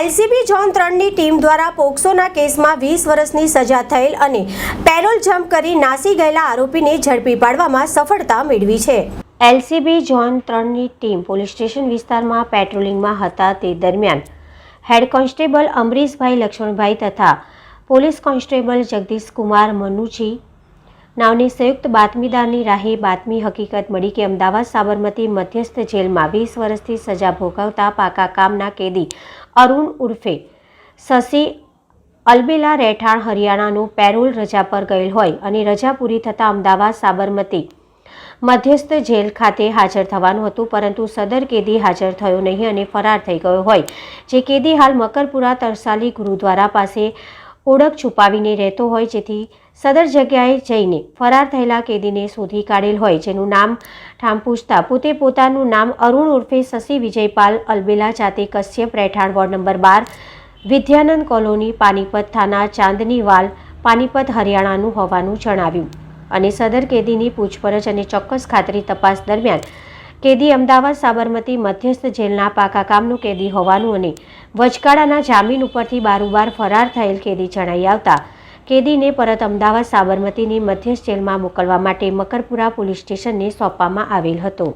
LCB zone ત્રણની team દ્વારા પોક્સોના કેસમાં વીસ વર્ષની સજા થયેલ અને પેરોલ જમ્પ કરી નાસી ગયેલા આરોપીને ઝડપી પાડવામાં સફળતા મેળવી છે. એલસીબી ઝોન ત્રણની ટીમ પોલીસ સ્ટેશન વિસ્તારમાં પેટ્રોલિંગમાં હતા તે દરમિયાન હેડ કોન્સ્ટેબલ અમરીશભાઈ લક્ષ્મણભાઈ તથા પોલીસ કોન્સ્ટેબલ જગદીશ કુમાર મનુજી નાવની સંયુક્ત બાતમીદારની રાહે બાતમી હકીકત મળી કે અમદાવાદ સાબરમતી મધ્યસ્થ જેલમાં વીસ વર્ષથી સજા ભોગવતા પાકા કામના કેદી અરુણ ઉર્ફે શશી અલબેલા રહેઠાણ હરિયાણાનું પેરોલ રજા પર ગયેલ હોય અને રજા પૂરી થતાં અમદાવાદ સાબરમતી મધ્યસ્થ જેલ ખાતે હાજર થવાનું હતું, પરંતુ સદર કેદી હાજર થયો નહીં અને ફરાર થઈ ગયો હોય. જે કેદી હાલ મકરપુરા તરસાલી ગુરુદ્વારા પાસે ઓળખ છુપાવીને રહેતો હોય જેથી સદર જગ્યાએ જઈને ફરાર થયેલા કેદીને શોધી કાઢેલ હોય, જેનું નામ ઠામ પૂછતા પોતે પોતાનું નામ અરુણ ઉર્ફે શશી વિજયપાલ અલબેલા જાતે કશ્યપ રહેઠાણ વોર્ડ નંબર બાર, વિદ્યાનંદ કોલોની, પાનીપત થાના, ચાંદની વાલ, પાનીપત હરિયાણાનું હોવાનું જણાવ્યું. અને સદર કેદીની પૂછપરછ અને ચોક્કસ ખાતરી તપાસ દરમિયાન કેદી અમદાવાદ સાબરમતી મધ્યસ્થ જેલના પાકા કામનું કેદી હોવાનું અને વચગાળાના જામીન ઉપરથી બારોબાર ફરાર થયેલ કેદી જણાઈ આવતા કેદીને પરત અમદાવાદ સાબરમતીની મધ્યસ્થ જેલમાં મોકલવા માટે મકરપુરા પોલીસ સ્ટેશનને સોંપવામાં આવેલ હતો.